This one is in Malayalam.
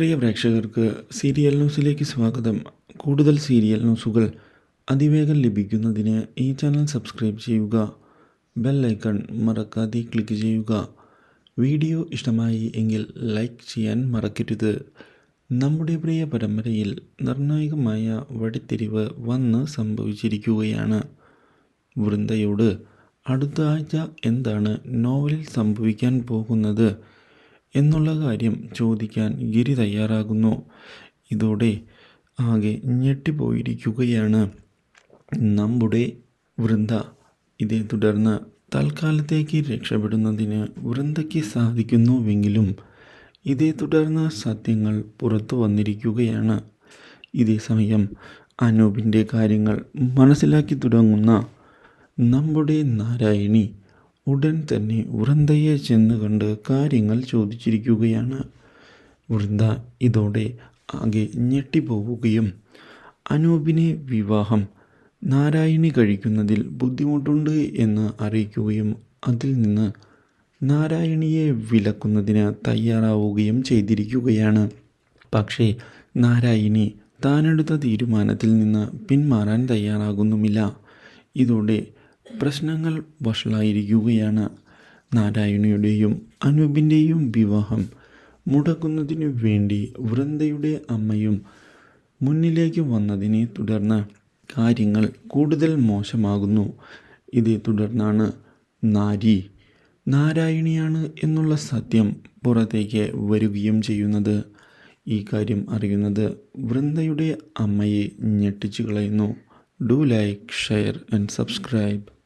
പ്രിയ പ്രേക്ഷകർക്ക് സീരിയൽ ന്യൂസിലേക്ക് സ്വാഗതം. കൂടുതൽ സീരിയൽ ന്യൂസുകൾ അതിവേഗം ലഭിക്കുന്നതിന് ഈ ചാനൽ സബ്സ്ക്രൈബ് ചെയ്യുക. ബെൽ ഐക്കൺ മറക്കാതെ ക്ലിക്ക് ചെയ്യുക. വീഡിയോ ഇഷ്ടമായി എങ്കിൽ ലൈക്ക് ചെയ്യാൻ മറക്കരുത്. നമ്മുടെ പ്രിയ പരമ്പരയിൽ നിർണായകമായ വഴിത്തിരിവ് വന്ന് സംഭവിച്ചിരിക്കുകയാണ്. വൃന്ദയോട് അടുത്ത ആഴ്ച എന്താണ് നോവലിൽ സംഭവിക്കാൻ പോകുന്നത്? എന്നുള്ള കാര്യം ചോദിക്കാൻ ഗിരി തയ്യാറാകുന്നു. ഇതോടെ ആകെ ഞെട്ടിപ്പോയിരിക്കുകയാണ്. നമ്മുടെ വൃന്ദ. ഇതേ തുടർന്ന് തൽക്കാലത്തേക്ക് രക്ഷപ്പെടുന്നതിന് വൃന്ദയ്ക്ക് സാധിക്കുന്നുവെങ്കിലും ഇതേ തുടർന്ന് സത്യങ്ങൾ പുറത്തു വന്നിരിക്കുകയാണ്. ഇതേ സമയം അനൂപിന്റെ കാര്യങ്ങൾ മനസ്സിലാക്കി തുടങ്ങുന്ന നമ്മുടെ നാരായണി ഉടൻ തന്നെ വൃന്ദയെ ചെന്ന് കണ്ട് കാര്യങ്ങൾ ചോദിച്ചിരിക്കുകയാണ്. വൃന്ദ ഇതോടെ ആകെ ഞെട്ടിപ്പോവുകയും അനൂപിനെ വിവാഹം നാരായണി കഴിക്കുന്നതിൽ ബുദ്ധിമുട്ടുണ്ട് എന്ന് അറിയിക്കുകയും അതിൽ നിന്ന് നാരായണിയെ വിലക്കുന്നതിന് തയ്യാറാവുകയും ചെയ്തിരിക്കുകയാണ്. പക്ഷേ നാരായണി താനെടുത്ത തീരുമാനത്തിൽ നിന്ന് പിന്മാറാൻ തയ്യാറാകുന്നുമില്ല. ഇതോടെ പ്രശ്നങ്ങൾ വഷളായിരിക്കുകയാണ്. നാരായണിയുടെയും അനൂപിന്റെയും വിവാഹം മുടക്കുന്നതിനു വേണ്ടി വൃന്ദയുടെ അമ്മയും മുന്നിലേക്ക് വന്നതിനെ തുടർന്ന് കാര്യങ്ങൾ കൂടുതൽ മോശമാകുന്നു. ഇതേ തുടർന്നാണ് നാരി നാരായണിയാണ് എന്നുള്ള സത്യം പുറത്തേക്ക് വരികയും ചെയ്യുന്നത്. ഈ കാര്യം അറിയുന്നത് വൃന്ദയുടെ അമ്മയെ ഞെട്ടിച്ചു കളയുന്നു. Do like share and subscribe.